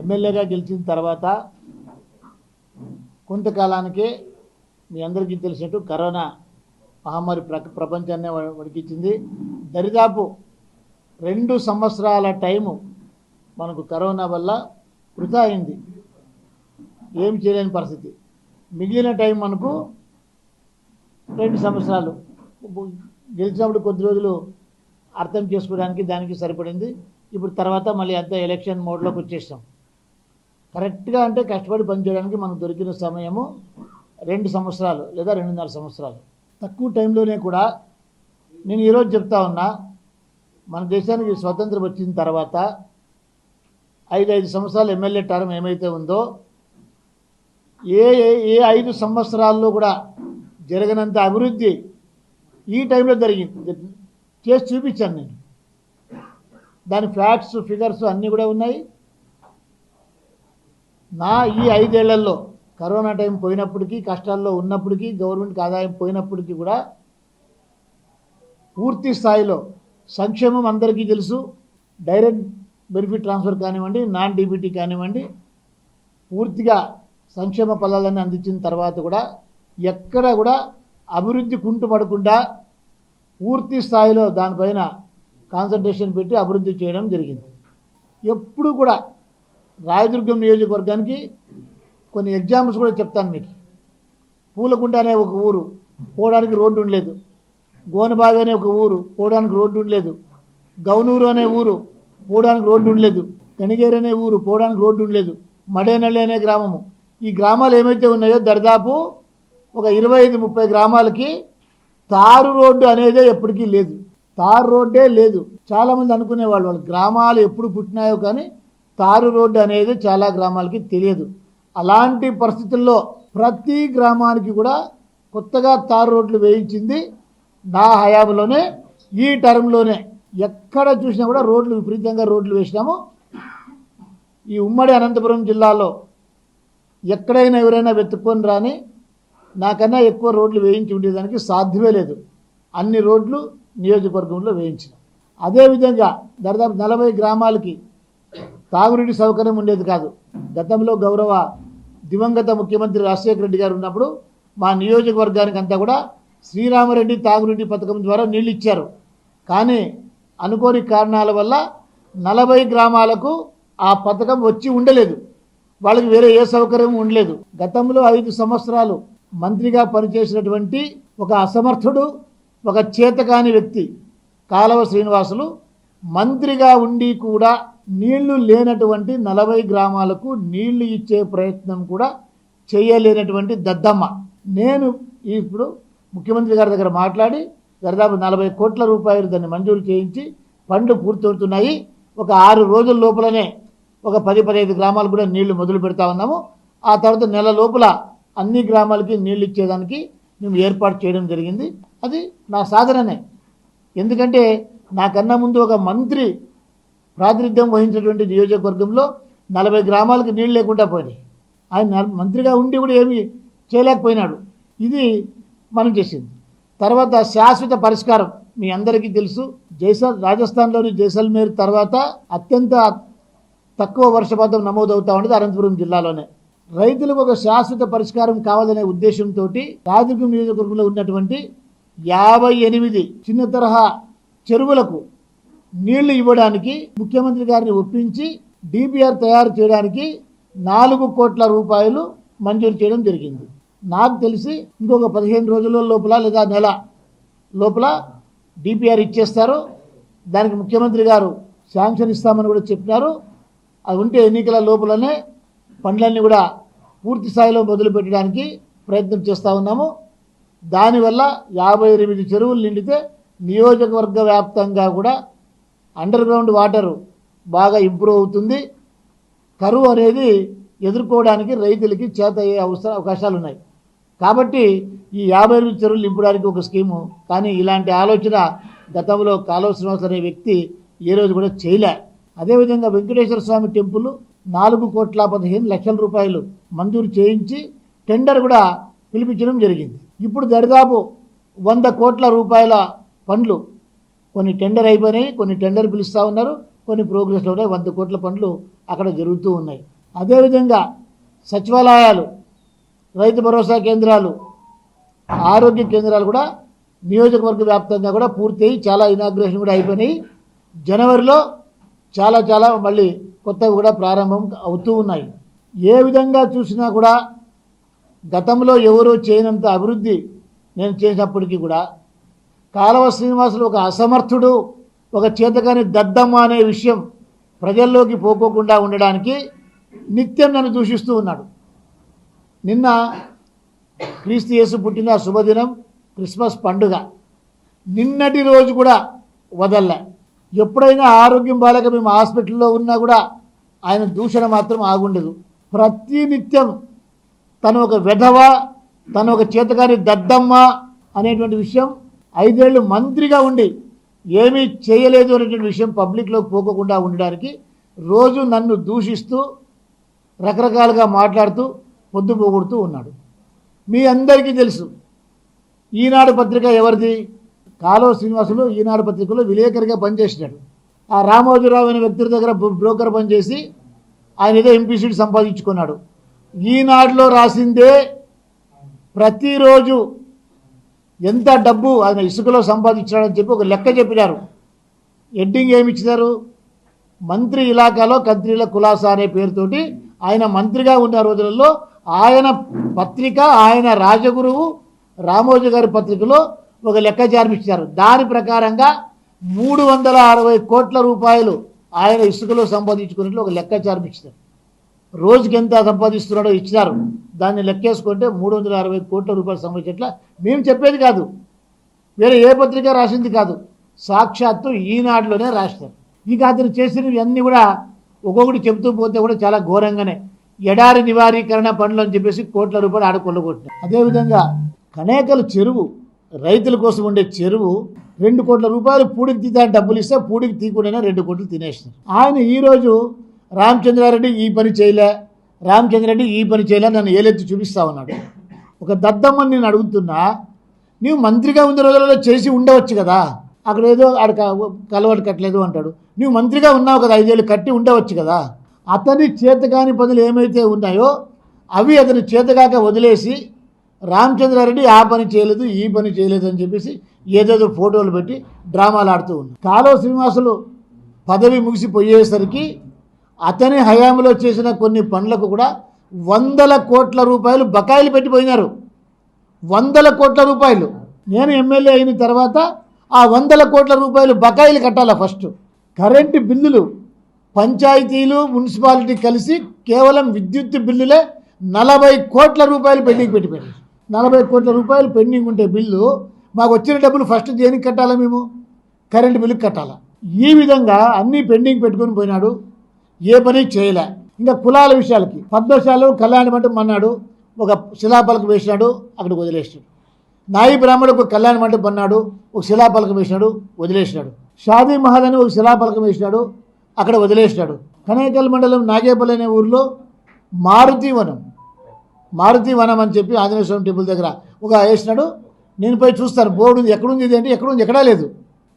ఎమ్మెల్యేగా గెలిచిన తర్వాత కొంతకాలానికే మీ అందరికీ తెలిసినట్టు కరోనా మహమ్మారి ప్ర ప్రపంచాన్ని వడికించింది దరిదాపు రెండు సంవత్సరాల టైము మనకు కరోనా వల్ల వృధా అయింది ఏం చేయలేని పరిస్థితి. మిగిలిన టైం మనకు రెండు సంవత్సరాలు. గెలిచినప్పుడు కొద్ది రోజులు అర్థం చేసుకోవడానికి దానికి సరిపడింది. ఇప్పుడు తర్వాత మళ్ళీ అంతా ఎలక్షన్ మోడ్లోకి వచ్చేసాం. కరెక్ట్గా అంటే కష్టపడి పనిచేయడానికి మనకు దొరికిన సమయము రెండు సంవత్సరాలు లేదా రెండున్నర సంవత్సరాలు. తక్కువ టైంలోనే కూడా నేను ఈరోజు చెప్తా ఉన్నా మన దేశానికి స్వతంత్రం వచ్చిన తర్వాత ఐదు ఐదు సంవత్సరాలు ఎమ్మెల్యే టర్మ్ ఏమైతే ఉందో ఏ ఏ- ఏ ఐదు సంవత్సరాల్లో కూడా జరగనంత అభివృద్ధి ఈ టైంలో జరిగింది. చేసి చూపించాను నేను. దాని ఫ్యాక్ట్స్ ఫిగర్స్ అన్నీ కూడా ఉన్నాయి. నా ఈ ఐదేళ్ళలో కరోనా టైం పోయినప్పటికీ కష్టాల్లో ఉన్నప్పటికీ గవర్నమెంట్కి ఆదాయం పోయినప్పటికీ కూడా పూర్తి స్థాయిలో సంక్షేమం అందరికీ తెలుసు. డైరెక్ట్ బెనిఫిట్ ట్రాన్స్ఫర్ కానివ్వండి నాన్ డీబీటీ కానివ్వండి పూర్తిగా సంక్షేమ ఫలాలన్నీ అందించిన తర్వాత కూడా ఎక్కడ కూడా అభివృద్ధి కుంటుపడకుండా పూర్తి స్థాయిలో దానిపైన కాన్సన్ట్రేషన్ పెట్టి అభివృద్ధి చేయడం జరిగింది. ఎప్పుడు కూడా రాయదుర్గం నియోజకవర్గానికి కొన్ని ఎగ్జాంపుల్స్ కూడా చెప్తాను మీకు. పూలకుంట అనే ఒక ఊరు పోవడానికి రోడ్డు ఉండలేదు. గోనబావి అనే ఒక ఊరు పోవడానికి రోడ్డు ఉండలేదు. గౌనూరు అనే ఊరు పోవడానికి రోడ్డు ఉండలేదు. గణిగేరు అనే ఊరు పోవడానికి రోడ్డు ఉండలేదు. మడేనల్లి అనే గ్రామము. ఈ గ్రామాలు ఏమైతే ఉన్నాయో దరిదాపు ఒక ఇరవై ఐదు ముప్పై గ్రామాలకి తారు రోడ్డు అనేదే ఎప్పటికీ లేదు. తారు రోడ్డే లేదు. చాలామంది అనుకునేవాళ్ళు వాళ్ళు గ్రామాలు ఎప్పుడు పుట్టినాయో కానీ తారు రోడ్డు అనేది చాలా గ్రామాలకి తెలియదు. అలాంటి పరిస్థితుల్లో ప్రతి గ్రామానికి కూడా కొత్తగా తారు రోడ్లు వేయించింది నా హయాంలోనే ఈ టర్మ్లోనే. ఎక్కడ చూసినా కూడా రోడ్లు విపరీతంగా రోడ్లు వేసినాము. ఈ ఉమ్మడి అనంతపురం జిల్లాలో ఎక్కడైనా ఎవరైనా వెతుక్కొని రాని నాకన్నా ఎక్కువ రోడ్లు వేయించి ఉండేదానికి సాధ్యమే లేదు. అన్ని రోడ్లు నియోజకవర్గంలో వేయించిన. అదేవిధంగా దాదాపు నలభై గ్రామాలకి తాగునీటి సౌకర్యం ఉండేది కాదు. గతంలో గౌరవ దివంగత ముఖ్యమంత్రి రాజశేఖర రెడ్డి గారు ఉన్నప్పుడు మా నియోజకవర్గానికి అంతా కూడా శ్రీరామరెడ్డి తాగునీటి పథకం ద్వారా నీళ్ళు ఇచ్చారు. కానీ అనుకోని కారణాల వల్ల నలభై గ్రామాలకు ఆ పథకం వచ్చి ఉండలేదు. వాళ్ళకి వేరే ఏ సౌకర్యం ఉండలేదు. గతంలో ఐదు సంవత్సరాలు మంత్రిగా పనిచేసినటువంటి ఒక అసమర్థుడు ఒక చేతకాని వ్యక్తి కాలవ శ్రీనివాసులు మంత్రిగా ఉండి కూడా నీళ్ళు లేనటువంటి నలభై గ్రామాలకు నీళ్ళు ఇచ్చే ప్రయత్నం కూడా చేయలేనటువంటి దద్దమ్మ. నేను ఇప్పుడు ముఖ్యమంత్రి గారి దగ్గర మాట్లాడి దాదాపు నలభై కోట్ల రూపాయలు దాన్ని మంజూరు చేయించి పనులు పూర్తవుతున్నాయి ఒక ఆరు రోజుల లోపలనే ఒక పది పదిహేను గ్రామాలు కూడా నీళ్ళు మొదలు పెడతా ఉన్నాము. ఆ తర్వాత నెల లోపల అన్ని గ్రామాలకి నీళ్ళు ఇచ్చేదానికి మేము ఏర్పాటు చేయడం జరిగింది. అది నా సాధననే. ఎందుకంటే నాకన్నా ముందు ఒక మంత్రి ప్రాతినిధ్యం వహించినటువంటి నియోజకవర్గంలో నలభై గ్రామాలకు నీళ్ళు లేకుండా పోయినాయి. ఆయన మంత్రిగా ఉండి కూడా ఏమీ చేయలేకపోయినాడు. ఇది మనం చేసింది. తర్వాత శాశ్వత పరిష్కారం మీ అందరికీ తెలుసు. జైసల్ రాజస్థాన్లోని జైసల్మేర్ తర్వాత అత్యంత తక్కువ వర్షపాతం నమోదవుతా ఉండేది అనంతపురం జిల్లాలోనే. రైతులకు ఒక శాశ్వత పరిష్కారం కావాలనే ఉద్దేశంతో రాజకీయ నియోజకవర్గంలో ఉన్నటువంటి యాభై ఎనిమిది చిన్న తరహా చెరువులకు నీళ్ళు ఇవ్వడానికి ముఖ్యమంత్రి గారిని ఒప్పించి డిపిఆర్ తయారు చేయడానికి నాలుగు కోట్ల రూపాయలు మంజూరు చేయడం జరిగింది. నాకు తెలిసి ఇంకొక పదిహేను రోజుల లోపల లేదా నెల లోపల డిపిఆర్ ఇచ్చేస్తారు. దానికి ముఖ్యమంత్రి గారు శాంక్షన్ ఇస్తామని కూడా చెప్పినారు. అది ఉంటే ఎన్నికల లోపలనే పనులన్నీ కూడా పూర్తి స్థాయిలో మొదలుపెట్టడానికి ప్రయత్నం చేస్తూ ఉన్నాము. దానివల్ల యాభై ఎనిమిది చెరువులు నిండితే నియోజకవర్గ వ్యాప్తంగా కూడా అండర్ గ్రౌండ్ వాటర్ బాగా ఇంప్రూవ్ అవుతుంది. కరువు అనేది ఎదుర్కోవడానికి రైతులకి చేత అయ్యే అవసర అవకాశాలు ఉన్నాయి కాబట్టి ఈ యాభై ఎనిమిది చెరువులు నింపడానికి ఒక స్కీము కానీ ఇలాంటి ఆలోచన గతంలో కాలువ శ్రీనివాస్ అనే వ్యక్తి ఏ రోజు కూడా చేయలే. అదేవిధంగా వెంకటేశ్వర స్వామి టెంపుల్ నాలుగు కోట్ల పదిహేను లక్షల రూపాయలు మంజూరు చేయించి టెండర్ కూడా పిలిపించడం జరిగింది. ఇప్పుడు దరిదాపు వంద కోట్ల రూపాయల పనులు కొన్ని టెండర్ అయిపోయినాయి కొన్ని టెండర్ పిలుస్తూ ఉన్నారు కొన్ని ప్రోగ్రెస్లో ఉన్నాయి వంద కోట్ల పనులు అక్కడ జరుగుతూ ఉన్నాయి. అదేవిధంగా సచివాలయాలు రైతు భరోసా కేంద్రాలు ఆరోగ్య కేంద్రాలు కూడా నియోజకవర్గ వ్యాప్తంగా కూడా పూర్తయి చాలా ఇనాగ్రేషన్ కూడా అయిపోయినాయి. జనవరిలో చాలా చాలా మళ్ళీ కొత్తవి కూడా ప్రారంభం అవుతూ ఉన్నాయి. ఏ విధంగా చూసినా కూడా గతంలో ఎవరూ చేయనంత అభివృద్ధి నేను చేసినప్పటికీ కూడా కాలవ శ్రీనివాసులు ఒక అసమర్థుడు ఒక చేతకాని దద్దమ్మ అనే విషయం ప్రజల్లోకి పోకోకుండా ఉండడానికి నిత్యం నన్ను దూషిస్తూ ఉన్నాడు. నిన్న క్రీస్తు యేసు పుట్టిన శుభదినం క్రిస్మస్ పండుగ. నిన్నటి రోజు కూడా వదల్లా. ఎప్పుడైనా ఆరోగ్యం బాలేక మేము హాస్పిటల్లో ఉన్నా కూడా ఆయన దూషణ మాత్రం ఆగుండదు. ప్రతి నిత్యం తను ఒక వెధవ తను ఒక చేతకాని దద్దమ్మ అనేటువంటి విషయం ఐదేళ్ళు మంత్రిగా ఉండి ఏమీ చేయలేదు అనేటువంటి విషయం పబ్లిక్లోకి పోకోకుండా ఉండడానికి రోజు నన్ను దూషిస్తూ రకరకాలుగా మాట్లాడుతూ పొద్దు పోగొడుతూ ఉన్నాడు. మీ అందరికీ తెలుసు ఈనాడు పత్రిక ఎవరిది? కాలువ శ్రీనివాసులు ఈనాడు పత్రికలో విలేకరిగా పనిచేసినాడు. ఆ రామోజీరావు అనే వ్యక్తి దగ్గర బ్రోకర్ పనిచేసి ఆయన ఏదో ఎంపీ సీట్ సంపాదించుకున్నాడు. ఈనాడులో రాసిందే ప్రతిరోజు ఎంత డబ్బు ఆయన ఇసుకలో సంపాదించాడని చెప్పి ఒక లెక్క చెప్పినారు. ఎడ్డింగ్ ఏమి ఇచ్చినారు? మంత్రి ఇలాకాలో కంత్రిల కులాసా అనే పేరుతోటి ఆయన మంత్రిగా ఉన్న రోజులలో ఆయన పత్రిక ఆయన రాజగురువు రామోజీ గారి పత్రికలో ఒక లెక్క చార్పించారు దాని ప్రకారంగా మూడు వందల అరవై కోట్ల రూపాయలు ఆయన ఇసుకలో సంపాదించుకున్నట్లు ఒక లెక్క చార్పించారు రోజుకి ఎంత సంపాదిస్తున్నాడో ఇచ్చినారు. దాన్ని లెక్కేసుకుంటే మూడు వందల అరవై కోట్ల రూపాయలు సంబంధించట్ల మేము చెప్పేది కాదు. వేరే ఏ పత్రిక రాసింది కాదు. సాక్షాత్తు ఈనాడులోనే రాస్తారు ఇక అతను చేసినవి అన్నీ కూడా ఒక్కొక్కటి చెబుతూ పోతే కూడా చాలా ఘోరంగానే. ఎడారి నివారీకరణ పనులు అని చెప్పేసి కోట్ల రూపాయలు ఆడ అదేవిధంగా కనేకల చెరువు రైతుల కోసం ఉండే చెరువు రెండు కోట్ల రూపాయలు పూడికి తీయడానికి డబ్బులు ఇస్తే పూడికి తీయకుండానే రెండు కోట్లు తినేసినారు. ఆయన ఈరోజు రామచంద్రారెడ్డి ఈ పని చేయలే రామచంద్రారెడ్డి ఈ పని చేయలే నన్ను ఏలెత్తి చూపిస్తా ఉన్నాడు. ఒక దద్దమ్మని నేను అడుగుతున్నా నీవు మంత్రిగా ఉన్న రోజులలో చేసి ఉండవచ్చు కదా? అక్కడ ఏదో ఆడ కలవాటు కట్టలేదు అంటాడు. నువ్వు మంత్రిగా ఉన్నావు కదా ఐదేళ్ళు కట్టి ఉండవచ్చు కదా? అతని చేతకాని పనులు ఏమైతే ఉన్నాయో అవి అతని చేతగాక వదిలేసి రామచంద్రారెడ్డి ఆ పని చేయలేదు ఈ పని చేయలేదు అని చెప్పేసి ఏదేదో ఫోటోలు పెట్టి డ్రామాలు ఆడుతూ ఉన్నాయి కాలువ శ్రీనివాసులు పదవి ముగిసిపోయేసరికి అతని హయాంలో చేసిన కొన్ని పనులకు కూడా వందల కోట్ల రూపాయలు బకాయిలు పెట్టిపోయినారు. వందల కోట్ల రూపాయలు. నేను ఎమ్మెల్యే అయిన తర్వాత ఆ వందల కోట్ల రూపాయలు బకాయిలు కట్టాలా ఫస్ట్? కరెంటు బిల్లులు పంచాయతీలు మున్సిపాలిటీ కలిసి కేవలం విద్యుత్ బిల్లులే నలభై కోట్ల రూపాయలు పెండింగ్ పెట్టిపోయారు నలభై కోట్ల రూపాయలు పెండింగ్ ఉంటే బిల్లు మాకు వచ్చిన డబ్బులు ఫస్ట్ దేనికి కట్టాలా మేము? కరెంటు బిల్లుకి కట్టాలా. ఈ విధంగా అన్నీ పెండింగ్ పెట్టుకొని పోయినాడు. ఏ పని చేయలే. ఇంకా కులాల విషయాలకి. పద్మశాలు కళ్యాణ మంటపం అన్నాడు ఒక శిలాపలకం వేసినాడు అక్కడికి వదిలేసినాడు. నాయి బ్రాహ్మణుడు ఒక కళ్యాణ మంటపం అన్నాడు ఒక శిలాపలకం వేసినాడు వదిలేసినాడు. షాదీ మహల్ అని ఒక శిలాపలకం వేసినాడు అక్కడ వదిలేసినాడు. కనేకల్ మండలం నాగేపల్లి అనే ఊరిలో మారుతి వనం. మారుతి వనం అని చెప్పి ఆంజనేయ స్వామి టెంపుల్ దగ్గర ఒక వేసినాడు. నేను పోయి చూస్తాను బోర్డు ఉంది ఎక్కడుంది ఇది అంటే ఎక్కడుంది ఎక్కడా లేదు.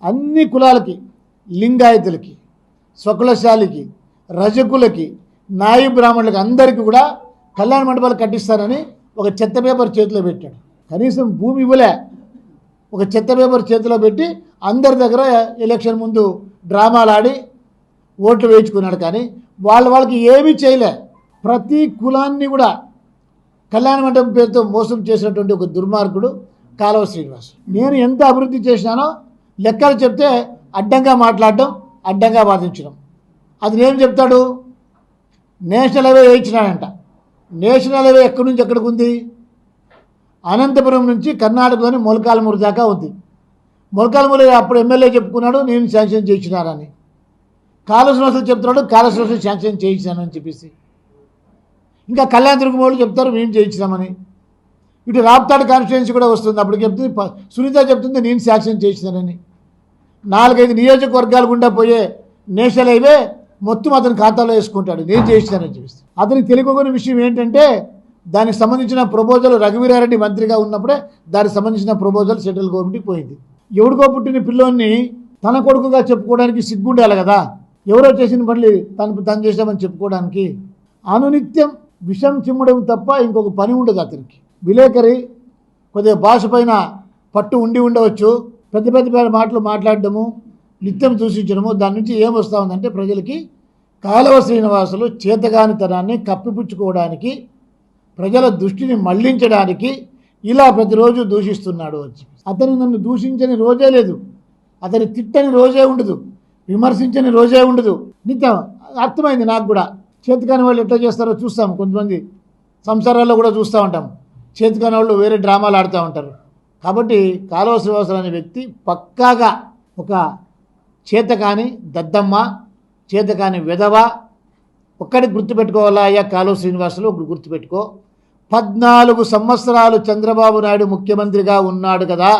అన్ని కులాలకి లింగాయతులకి స్వకులశాలికి రజకులకి నాయు బ్రాహ్మణులకి అందరికీ కూడా కళ్యాణ మండపాలు కట్టిస్తానని ఒక చెత్త పేపర్ చేతిలో పెట్టాడు. కనీసం భూమి ఇవ్వలే. ఒక చెత్త పేపర్ చేతిలో పెట్టి అందరి దగ్గర ఎలక్షన్ ముందు డ్రామాలు ఆడి ఓట్లు వేయించుకున్నాడు కానీ వాళ్ళ వాళ్ళకి ఏమీ చేయలే. ప్రతి కులాన్ని కూడా కళ్యాణ మండపం పేరుతో మోసం చేసినటువంటి ఒక దుర్మార్గుడు కాలువ శ్రీనివాస్. నేను ఎంత అభివృద్ధి చేసినానో లెక్కలు చెప్తే అడ్డంగా మాట్లాడడం అడ్డంగా వాదించడం. అది నేను చెప్తాడు? నేషనల్ హైవే వేయించినాడంట. నేషనల్ హైవే ఎక్కడి నుంచి ఎక్కడికి ఉంది? అనంతపురం నుంచి కర్ణాటకలోని మొలకాలమూరు దాకా ఉంది. మొలకాలమూరు అప్పుడు ఎమ్మెల్యే చెప్పుకున్నాడు నేను శాంక్షన్ చేయించినానని. కాళశ్వాసులు చెప్తున్నాడు కాళశ్వాసులు శాంక్షన్ చేయించానని చెప్పేసి. ఇంకా కళ్యాణ దుర్గం వాళ్ళు చెప్తారు మేము చేయించినామని. ఇటు రాప్తాడు కాన్స్టిట్యున్సీ కూడా వస్తుంది అప్పుడు చెప్తుంది సునీత చెప్తుంది నేను శాంక్షన్ చేసినానని నాలుగైదు నియోజకవర్గాలు గుండా పోయే నేషనల్ హైవే మొత్తం అతని ఖాతాలో వేసుకుంటాడు. నేను చేయించానని చెప్పేసి. అతనికి తెలియకొని విషయం ఏంటంటే దానికి సంబంధించిన ప్రపోజల్ రఘువీరారెడ్డి మంత్రిగా ఉన్నప్పుడే దానికి సంబంధించిన ప్రపోజల్ సెంట్రల్ గవర్నమెంట్కి పోయింది. ఎవడికో పుట్టిన పిల్లోని తన కొడుకుగా చెప్పుకోవడానికి సిగ్గుండాలి కదా. ఎవరో చేసిన పనులు తను తను చేశామని చెప్పుకోవడానికి. అనునిత్యం విషం చిమ్మడం తప్ప ఇంకొక పని ఉండదు అతనికి. విలేకరి కొద్దిగా భాష పైన పట్టు ఉండి ఉండవచ్చు. పెద్ద పెద్ద పెద్ద మాటలు మాట్లాడడము నిత్యం దూషించడము దాని నుంచి ఏమొస్తా ఉందంటే ప్రజలకి కాలువ శ్రీనివాసులు చేతగానితనాన్ని కప్పిపుచ్చుకోవడానికి ప్రజల దృష్టిని మళ్ళించడానికి ఇలా ప్రతిరోజు దూషిస్తున్నాడు వచ్చి అతను నన్ను దూషించని రోజే లేదు. అతని తిట్టని రోజే ఉండదు. విమర్శించని రోజే ఉండదు. నిత్యం అర్థమైంది నాకు కూడా. చేతికాని వాళ్ళు ఎట్లా చేస్తారో చూస్తాం. కొంతమంది సంసారాల్లో కూడా చూస్తూ ఉంటాం. చేతికాని వాళ్ళు వేరే డ్రామాలు ఆడుతూ ఉంటారు. కాబట్టి కాలువ శ్రీనివాసరావు అనే వ్యక్తి పక్కాగా ఒక చేతకాని దద్దమ్మ చేతకాని విధవ ఒక్కడికి గుర్తుపెట్టుకోవాలా అయ్యా? కాలువ శ్రీనివాసులు ఒకటి గుర్తుపెట్టుకో. పద్నాలుగు సంవత్సరాలు చంద్రబాబు నాయుడు ముఖ్యమంత్రిగా ఉన్నాడు కదా.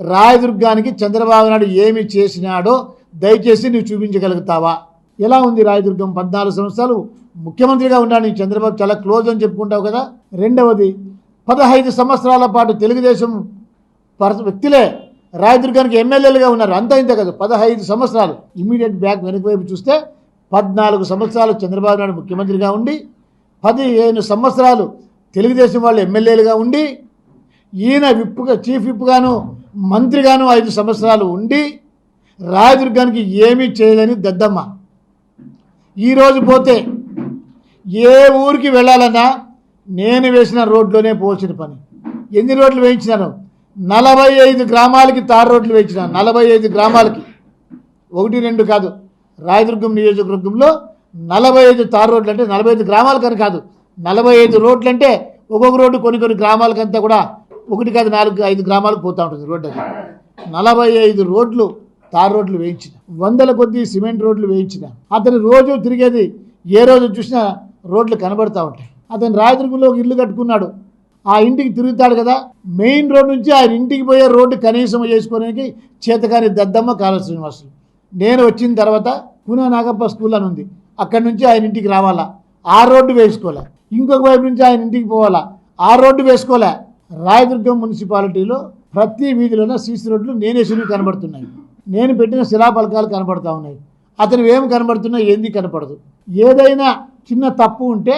రాయదుర్గానికి చంద్రబాబు నాయుడు ఏమి చేసినాడో దయచేసి నువ్వు చూపించగలుగుతావా? ఎలా ఉంది రాయదుర్గం? పద్నాలుగు సంవత్సరాలు ముఖ్యమంత్రిగా ఉన్నాడు. నీకు చంద్రబాబు చాలా క్లోజ్ అని చెప్పుకుంటావు కదా. రెండవది పదహైదు సంవత్సరాల పాటు తెలుగుదేశం పర్స వ్యక్తులే రాయదుర్గానికి ఎమ్మెల్యేలుగా ఉన్నారు అంతా ఇంత కాదు పదహైదు సంవత్సరాలు. ఇమీడియట్ బ్యాక్ వెనక వైపు చూస్తే పద్నాలుగు సంవత్సరాలు చంద్రబాబు నాయుడు ముఖ్యమంత్రిగా ఉండి పదిహేను సంవత్సరాలు తెలుగుదేశం వాళ్ళు ఎమ్మెల్యేలుగా ఉండి ఈయన విప్పుగా చీఫ్ విప్గాను మంత్రిగాను ఐదు సంవత్సరాలు ఉండి రాయదుర్గానికి ఏమీ చేయలేని దద్దమ్మ. ఈరోజు పోతే ఏ ఊరికి వెళ్ళాలన్నా నేను వేసిన రోడ్లోనే పోల్చిన పని. ఎన్ని రోడ్లు వేయించినాను నలభై ఐదు గ్రామాలకి తారు రోడ్లు వేయించిన నలభై ఐదు గ్రామాలకి. ఒకటి రెండు కాదు. రాయదుర్గం నియోజకవర్గంలో నలభై ఐదు తారు రోడ్లు అంటే నలభై ఐదు గ్రామాలకని కాదు. నలభై ఐదు రోడ్లు అంటే ఒక్కొక్క రోడ్డు కొన్ని కొన్ని గ్రామాలకంతా కూడా ఒకటి కాదు నాలుగు ఐదు గ్రామాలకు పోతూ ఉంటుంది రోడ్డు అది. నలభై ఐదు రోడ్లు తార్ రోడ్లు వేయించిన వందల కొద్ది సిమెంట్ రోడ్లు వేయించిన. అతను రోజు తిరిగేది ఏ రోజు చూసినా రోడ్లు కనబడతా ఉంటాయి. అతను రాయదుర్గంలో ఒక ఇల్లు కట్టుకున్నాడు. ఆ ఇంటికి తిరుగుతాడు కదా. మెయిన్ రోడ్ నుంచి ఆయన ఇంటికి పోయే రోడ్డు కనీసం చేసుకోవడానికి చేతకాని దద్దమ్మ కాళ శ్రీనివాసులు నేను వచ్చిన తర్వాత పూనా నాగప్ప స్కూల్ అని ఉంది. అక్కడి నుంచి ఆయన ఇంటికి రావాలా? ఆ రోడ్డు వేసుకోలే. ఇంకొక వైపు నుంచి ఆయన ఇంటికి పోవాలా? ఆ రోడ్డు వేసుకోలే. రాయదుర్గం మున్సిపాలిటీలో ప్రతి వీధిలోనే సీసీ రోడ్లు నేనేసినవి కనబడుతున్నాయి. నేను పెట్టిన శిలాపలకాలు కనబడుతూ ఉన్నాయి. అతను ఏం కనబడుతున్నా ఏంది కనపడదు. ఏదైనా చిన్న తప్పు ఉంటే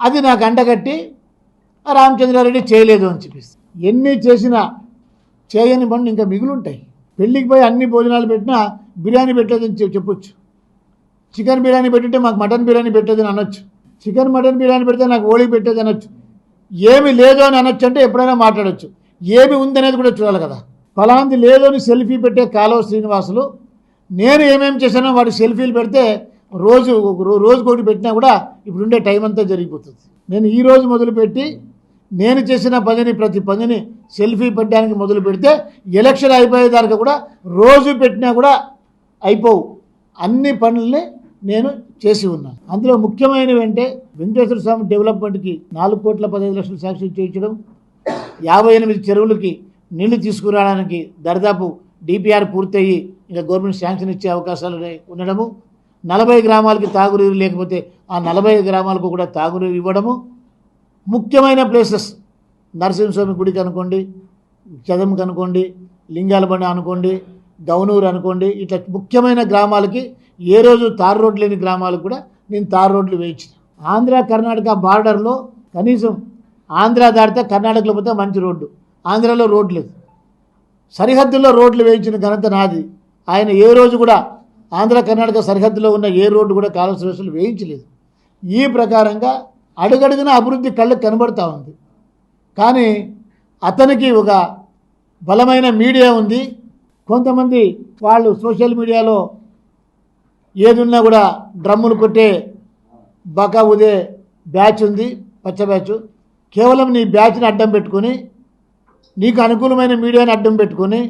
అది నాకు అంటగట్టి రామచంద్రారెడ్డి చేయలేదు అని చెప్పేసి. ఎన్ని చేసినా చేయని పనులు ఇంకా మిగులుంటాయి. పెళ్ళికి పోయి అన్ని భోజనాలు పెట్టినా బిర్యానీ పెట్టలేదని చెప్పొచ్చు. చికెన్ బిర్యానీ పెట్టింటే మాకు మటన్ బిర్యానీ పెట్టేదని అనొచ్చు. చికెన్ మటన్ బిర్యానీ పెడితే నాకు ఓళీ పెట్టేది అనొచ్చు. ఏమి లేదు అని అనొచ్చు అంటే ఎప్పుడైనా మాట్లాడొచ్చు. ఏమి ఉందనేది కూడా చూడాలి కదా. ఫలాంది లేదు అని సెల్ఫీ పెట్టే కాలువ శ్రీనివాసులు నేను ఏమేమి చేశానో వాడి సెల్ఫీలు పెడితే రోజు ఒక రో- ఒకటి పెట్టినా కూడా ఇప్పుడుండే టైం అంతా జరిగిపోతుంది. నేను ఈ రోజు మొదలుపెట్టి నేను చేసిన పనిని ప్రతి పనిని సెల్ఫీ పెట్టడానికి మొదలు పెడితే ఎలక్షన్ అయిపోయేదానికి కూడా రోజు పెట్టినా కూడా అయిపోవు. అన్ని పనుల్ని నేను చేసి ఉన్నాను అందులో ముఖ్యమైనవి అంటే వెంకటేశ్వర స్వామి డెవలప్మెంట్కి నాలుగు కోట్ల పదహైదు లక్షలు సాక్షి చేయించడం యాభై ఎనిమిది చెరువులకి నీళ్ళు తీసుకురావడానికి దరిదాపు డిపిఆర్ పూర్తయ్యి ఇంకా గవర్నమెంట్ శాంక్షన్ ఇచ్చే అవకాశాలు ఉండడము. నలభై గ్రామాలకి తాగునీరు లేకపోతే ఆ నలభై గ్రామాలకు కూడా తాగునీరు ఇవ్వడము. ముఖ్యమైన ప్లేసెస్. నరసింహస్వామి గుడికి అనుకోండి చదంకి అనుకోండి లింగాలబండి అనుకోండి గౌనూరు అనుకోండి ఇట్లా ముఖ్యమైన గ్రామాలకి ఏ రోజు తారు రోడ్లు లేని గ్రామాలకు కూడా నేను తారు రోడ్లు వేయించిన. ఆంధ్ర కర్ణాటక బార్డర్లో కనీసం ఆంధ్ర దాటితే కర్ణాటకలో పోతే మంచి రోడ్డు. ఆంధ్రాలో రోడ్లు లేదు. సరిహద్దుల్లో రోడ్లు వేయించిన ఘనత నాది. ఆయన ఏ రోజు కూడా ఆంధ్ర కర్ణాటక సరిహద్దులో ఉన్న ఏ రోడ్డు కూడా కాలువ వేయించలేదు. ఈ ప్రకారంగా అడుగడుగున అభివృద్ధి కళ్ళకు కనబడతా ఉంది. కానీ అతనికి ఒక బలమైన మీడియా ఉంది. కొంతమంది వాళ్ళు సోషల్ మీడియాలో ఏదున్నా కూడా డ్రమ్ములు కొట్టే బకా ఉదే బ్యాచ్ ఉంది పచ్చ బ్యాచ్. కేవలం నీ బ్యాచ్ని అడ్డం పెట్టుకొని నీకు అనుకూలమైన మీడియాని అడ్డం పెట్టుకొని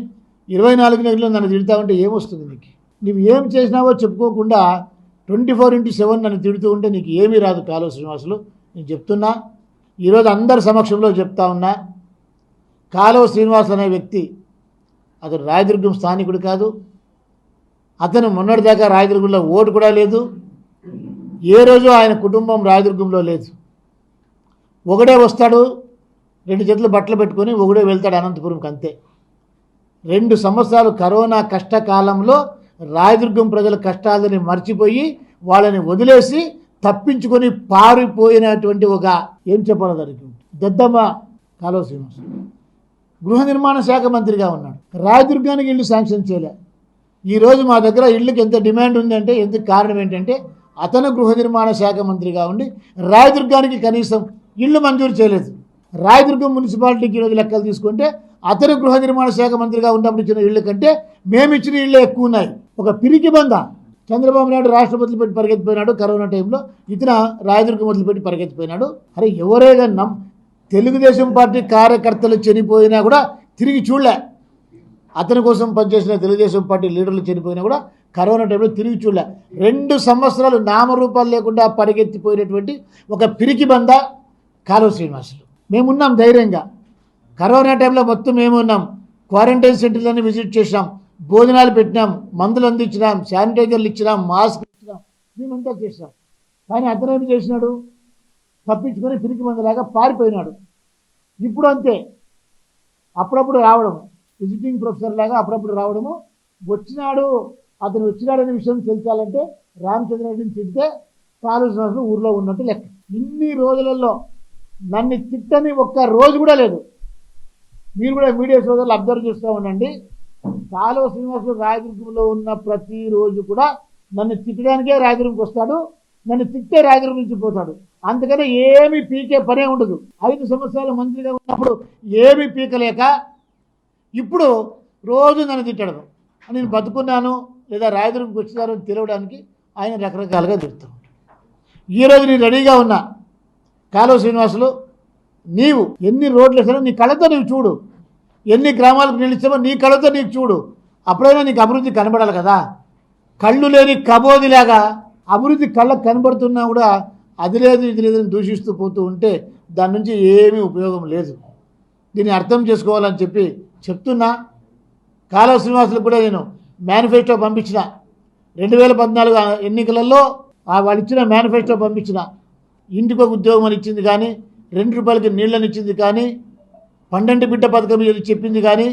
ఇరవై నాలుగు నెలలు నన్ను తిడతా ఉంటే ఏమొస్తుంది నీకు? నువ్వు ఏం చేసినావో చెప్పుకోకుండా ట్వంటీ ఫోర్ ఇంటూ సెవెన్ నన్ను తిడుతూ ఉంటే నీకు ఏమీ రాదు కాలువ శ్రీనివాసులు. నేను చెప్తున్నా ఈరోజు అందరి సమక్షంలో చెప్తా ఉన్నా కాలువ శ్రీనివాస్ అనే వ్యక్తి అతను రాయదుర్గం స్థానికుడు కాదు. అతను మొన్నటిదాకా రాయదుర్గంలో ఓటు కూడా లేదు. ఏ రోజు ఆయన కుటుంబం రాయదుర్గంలో లేదు. ఒకడే వస్తాడు రెండు చేతులు బట్టలు పెట్టుకొని ఒకడే వెళ్తాడు అనంతపురంకి అంతే. రెండు సంవత్సరాలు కరోనా కష్టకాలంలో రాయదుర్గం ప్రజల కష్టాలని మర్చిపోయి వాళ్ళని వదిలేసి తప్పించుకొని పారిపోయినటువంటి ఒక ఏం చెప్పాలో దానికి? దద్దమ్మ కాలువ శ్రీనివాస్. గృహ నిర్మాణ శాఖ మంత్రిగా ఉన్నాడు. రాయదుర్గానికి ఇల్లు శాంక్షన్ చేయలే. ఈరోజు మా దగ్గర ఇళ్ళకి ఎంత డిమాండ్ ఉందంటే ఎందుకు కారణం ఏంటంటే అతను గృహ నిర్మాణ శాఖ మంత్రిగా ఉండి రాయదుర్గానికి కనీసం ఇళ్ళు మంజూరు చేయలేదు. రాయదుర్గం మున్సిపాలిటీకి ఈరోజు లెక్కలు తీసుకుంటే అతను గృహ నిర్మాణ శాఖ మంత్రిగా ఉన్నప్పుడు ఇచ్చిన ఇళ్ళు కంటే మేము ఇచ్చిన ఇళ్ళే ఎక్కువ ఉన్నాయి. ఒక పిరికి బంద చంద్రబాబు నాయుడు రాష్ట్ర పెట్టి పరిగెత్తిపోయినాడు కరోనా టైంలో. ఇతన రాయదుర్గం వదిలిపెట్టి పరిగెత్తిపోయినాడు. అరే ఎవరే నమ్ తెలుగుదేశం పార్టీ కార్యకర్తలు చనిపోయినా కూడా తిరిగి చూడలే. అతని కోసం పనిచేసిన తెలుగుదేశం పార్టీ లీడర్లు చనిపోయినా కూడా కరోనా టైంలో తిరిగి చూడలే. రెండు సంవత్సరాలు నామరూపాలు లేకుండా పరిగెత్తిపోయినటువంటి ఒక పిరికి బంద కాలువ శ్రీనివాసులు. మేమున్నాం ధైర్యంగా. కరోనా టైంలో మొత్తం మేము ఉన్నాం క్వారంటైన్ సెంటర్లని విజిట్ చేసినాం భోజనాలు పెట్టినాం మందులు అందించినాం శానిటైజర్లు ఇచ్చినాం మాస్క్ ఇచ్చినాం మేమంతా చేసినాం. కానీ అతను ఏం చేసినాడు? తప్పించుకొని పిరికి మందులాగా పారిపోయినాడు. ఇప్పుడు అంతే. అప్పుడప్పుడు రావడము విజిటింగ్ ప్రొఫెసర్ లాగా అప్పుడప్పుడు రావడము వచ్చినాడు అతను వచ్చినాడనే విషయం తెలిసాలంటే రామచంద్రరెడ్డిని తిడితే కాలుష్యం ఊర్లో ఉన్నట్టు లెక్క. ఇన్ని రోజులలో నన్ను తిట్టని ఒక్క రోజు కూడా లేదు. మీరు కూడా మీడియా సోదరులు అబ్జర్వ్ చేస్తూ ఉండండి. కాలువ శ్రీనివాసులు రాయదుర్గంలో ఉన్న ప్రతిరోజు కూడా నన్ను తిట్టడానికే రాయదుర్గంకి వస్తాడు నన్ను తిట్టే రాయదుర్గం నుంచి పోతాడు. అందుకనే ఏమి పీకే పనే ఉండదు. ఐదు సంవత్సరాలు మంత్రిగా ఉన్నప్పుడు ఏమి పీకలేక ఇప్పుడు రోజు నన్ను తిట్టడం నేను బతుకున్నాను లేదా రాయదుర్గంకి వచ్చినారని తెలవడానికి ఆయన రకరకాలుగా తిడతాం ఈరోజు నేను రెడీగా ఉన్నా. కాలువ శ్రీనివాసులు నీవు ఎన్ని రోడ్లు వేసానో నీ కళ్ళతో నీవు చూడు. ఎన్ని గ్రామాలకు నిలిచామో నీ కళ్ళతో నీకు చూడు. అప్పుడైనా నీకు అభివృద్ధి కనబడాలి కదా. కళ్ళు లేని కబోదిలాగా అభివృద్ధి కళ్ళకు కనబడుతున్నా కూడా అది లేదు ఇది లేదని దూషిస్తూ పోతూ ఉంటే దాని నుంచి ఏమీ ఉపయోగం లేదు. దీన్ని అర్థం చేసుకోవాలని చెప్పి చెప్తున్నా. కాలువ శ్రీనివాసులకు కూడా నేను మేనిఫెస్టో పంపించిన. రెండు వేల పద్నాలుగు ఎన్నికలలో ఆ వాళ్ళు ఇచ్చిన మేనిఫెస్టో పంపించిన. ఇంటికి ఒక ఉద్యోగం అని ఇచ్చింది కానీ రెండు రూపాయలకి నీళ్ళని ఇచ్చింది కానీ పండంటి బిడ్డ పథకం చెప్పింది కానీ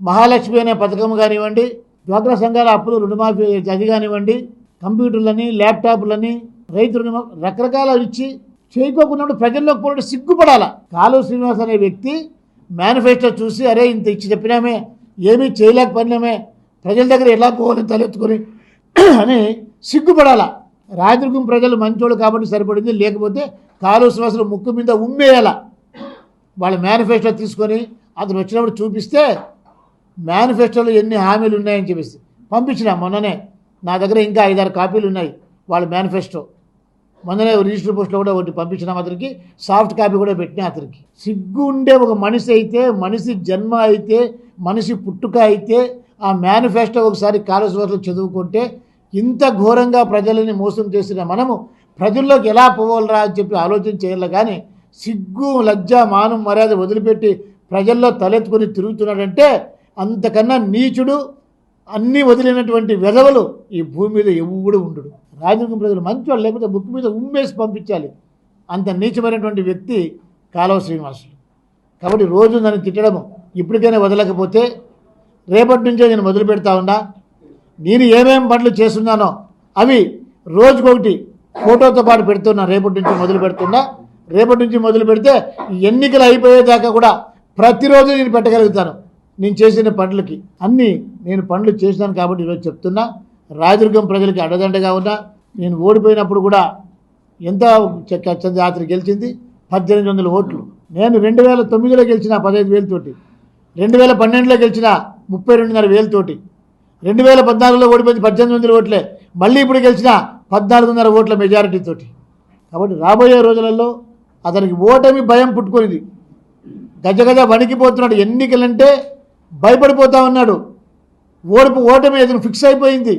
మహాలక్ష్మి అనే పథకం కానివ్వండి డ్వాక్రా సంఘాల అప్పులు రుణమాఫీ అది కానివ్వండి కంప్యూటర్లని ల్యాప్టాప్లని రైతు రుణమా రకరకాల ఇచ్చి చేయకోకున్నప్పుడు ప్రజల్లో కూడా సిగ్గుపడాల. కాలు శ్రీనివాస్ అనే వ్యక్తి మేనిఫెస్టో చూసి అరే ఇంత ఇచ్చి చెప్పినామే ఏమీ చేయలేకపోయినామే ప్రజల దగ్గర ఎలా పోవాలని తలెత్తుకొని అని సిగ్గుపడాల. రాయదుర్గం ప్రజలు మంచోళ్ళు కాబట్టి సరిపడింది లేకపోతే కాలు శ్రీనివాసులు ముక్కు మీద ఉమ్మేయాల. వాళ్ళ మేనిఫెస్టో తీసుకొని అతను వచ్చినప్పుడు చూపిస్తే మేనిఫెస్టోలో ఎన్ని హామీలు ఉన్నాయని చెప్పేసి. పంపించిన మొన్ననే. నా దగ్గర ఇంకా ఐదారు కాపీలు ఉన్నాయి వాళ్ళ మేనిఫెస్టో మొన్ననే రిజిస్టర్ పోస్ట్లో కూడా ఒకటి పంపించినాం అతనికి. సాఫ్ట్ కాపీ కూడా పెట్టినా అతనికి. సిగ్గు ఉండే ఒక మనిషి అయితే మనిషి జన్మ అయితే మనిషి పుట్టుక అయితే ఆ మేనిఫెస్టో ఒకసారి కాలేశ్వర్లో చదువుకుంటే ఇంత ఘోరంగా ప్రజలని మోసం చేసిన మనము ప్రజల్లోకి ఎలా పోవాలరా అని చెప్పి ఆలోచన చేయాలి. కానీ సిగ్గు లజ్జ మానం మర్యాద వదిలిపెట్టి ప్రజల్లో తలెత్తుకొని తిరుగుతున్నాడంటే అంతకన్నా నీచుడు అన్నీ వదిలినటువంటి వెధవలు ఈ భూమి మీద ఎవడు ఉండడు. రాజకీయ ప్రజలు మంచివాళ్ళు లేకపోతే బుక్ మీద ఉమ్మేసి పంపించాలి. అంత నీచమైనటువంటి వ్యక్తి కాలువ శ్రీనివాసులు కాబట్టి రోజు నన్ను తిట్టడము ఇప్పటికైనా వదలకపోతే రేపటి నుంచే నేను మొదలు పెడతా ఉన్నా. నేను ఏమేమి పనులు చేస్తున్నానో అవి రోజుకొకటి ఫోటోతో పాటు పెడుతున్నా రేపటి నుంచి మొదలు పెడుతున్నా. రేపటి నుంచి మొదలు పెడితే ఈ ఎన్నికలు అయిపోయేదాకా కూడా ప్రతిరోజు నేను పెట్టగలుగుతాను. నేను చేసిన పనులకి. అన్నీ నేను పనులు చేసినాను కాబట్టి ఈరోజు చెప్తున్నా. రాయదుర్గం ప్రజలకి అండదండగా ఉన్నా. నేను ఓడిపోయినప్పుడు కూడా ఎంత చెక్క జాతర గెలిచింది. పద్దెనిమిది వందల ఓట్లు. నేను రెండు వేల తొమ్మిదిలో గెలిచిన పదహైదు వేలతోటి రెండు వేల పన్నెండులో గెలిచిన ముప్పై రెండున్నర వేలతోటి రెండు వేల పద్నాలుగులో ఓడిపోయింది పద్దెనిమిది వందల ఓట్లే. మళ్ళీ ఇప్పుడు గెలిచిన పద్నాలుగున్నర ఓట్ల మెజారిటీతోటి కాబట్టి రాబోయే రోజులలో అతనికి ఓటమి భయం పుట్టుకునేది. గజగజ వణికిపోతున్నాడు. ఎన్నికలంటే భయపడిపోతా ఉన్నాడు. ఓడిపో ఓటమి అతను ఫిక్స్ అయిపోయింది.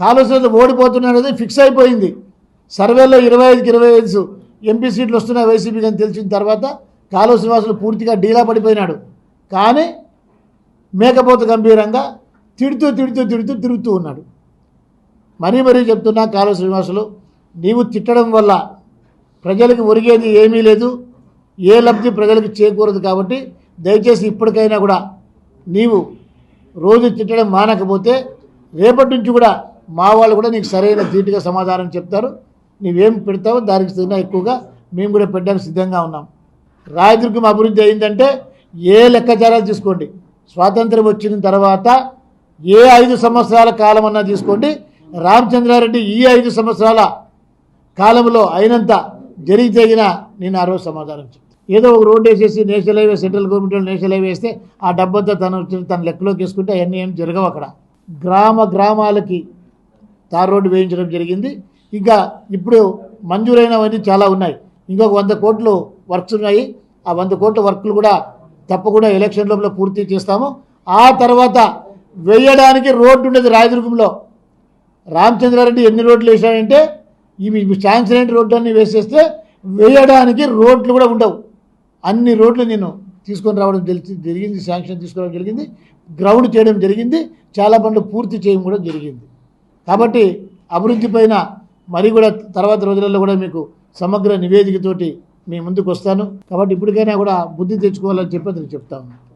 కాలువలో ఓడిపోతున్నాడు అనేది ఫిక్స్ అయిపోయింది. సర్వేలో ఇరవై ఐదుకి ఇరవై ఐదు ఎంపీ సీట్లు వస్తున్నాయి వైసీపీకి అని తెలిసిన తర్వాత కాలువ శ్రీనివాసులు పూర్తిగా డీలా పడిపోయినాడు. కానీ మేకపోత గంభీరంగా తిడుతూ తిడుతూ తిడుతూ తిరుగుతూ ఉన్నాడు. మరీ మరీ చెప్తున్నా కాలువ శ్రీనివాసులు నీవు తిట్టడం వల్ల ప్రజలకు ఒరిగేది ఏమీ లేదు. ఏ లబ్ధి ప్రజలకు చేకూరదు కాబట్టి దయచేసి ఇప్పటికైనా కూడా నీవు రోజు తిట్టడం మానకపోతే రేపటి నుంచి కూడా మా వాళ్ళు కూడా నీకు సరైన ధీటుగా సమాధానం చెప్తారు. నీవేం పెడతావో దానికి సిద్ధంగా ఎక్కువగా మేము కూడా పెట్టడానికి సిద్ధంగా ఉన్నాం. రాయదుర్గం అభివృద్ధి అయిందంటే ఏ లెక్కాచారాలు తీసుకోండి. స్వాతంత్రం వచ్చిన తర్వాత ఏ ఐదు సంవత్సరాల కాలం అన్నా తీసుకోండి. రామచంద్రారెడ్డి ఈ ఐదు సంవత్సరాల కాలంలో అయినంత జరిగితే నేను ఆ రోజు సమాధానం చెప్తాను ఏదో ఒక రోడ్డు వేసేసి national highway central government national highway వేస్తే ఆ డబ్బంతా తను తన లెక్కలోకి వేసుకుంటే అవన్నీ ఏం జరగవు అక్కడ. గ్రామ గ్రామాలకి తార్ రోడ్డు వేయించడం జరిగింది. ఇంకా ఇప్పుడు మంజూరైనవన్నీ చాలా ఉన్నాయి. ఇంకొక వంద కోట్లు వర్క్స్ ఉన్నాయి. ఆ వంద కోట్ల వర్క్లు కూడా తప్పకుండా ఎలక్షన్ లోపల పూర్తి చేస్తాము. ఆ తర్వాత వేయడానికి రోడ్డు ఉండేది రాయదుర్గంలో. రామచంద్రారెడ్డి ఎన్ని రోడ్లు వేశాడంటే ఇవి శాంక్షన్ అయిన రోడ్లు అన్నీ వేసేస్తే వేయడానికి రోడ్లు కూడా ఉండవు. అన్ని రోడ్లు నేను తీసుకొని రావడం తెలిసి జరిగింది శాంక్షన్ తీసుకురావడం జరిగింది గ్రౌండ్ చేయడం జరిగింది చాలా పనులు పూర్తి చేయడం కూడా జరిగింది. కాబట్టి అభివృద్ధి పైన మరి కూడా తర్వాత రోజులలో కూడా మీకు సమగ్ర నివేదికతోటి మీ ముందుకు వస్తాను. కాబట్టి ఇప్పటికైనా కూడా బుద్ధి తెచ్చుకోవాలని చెప్పి అతను చెప్తాను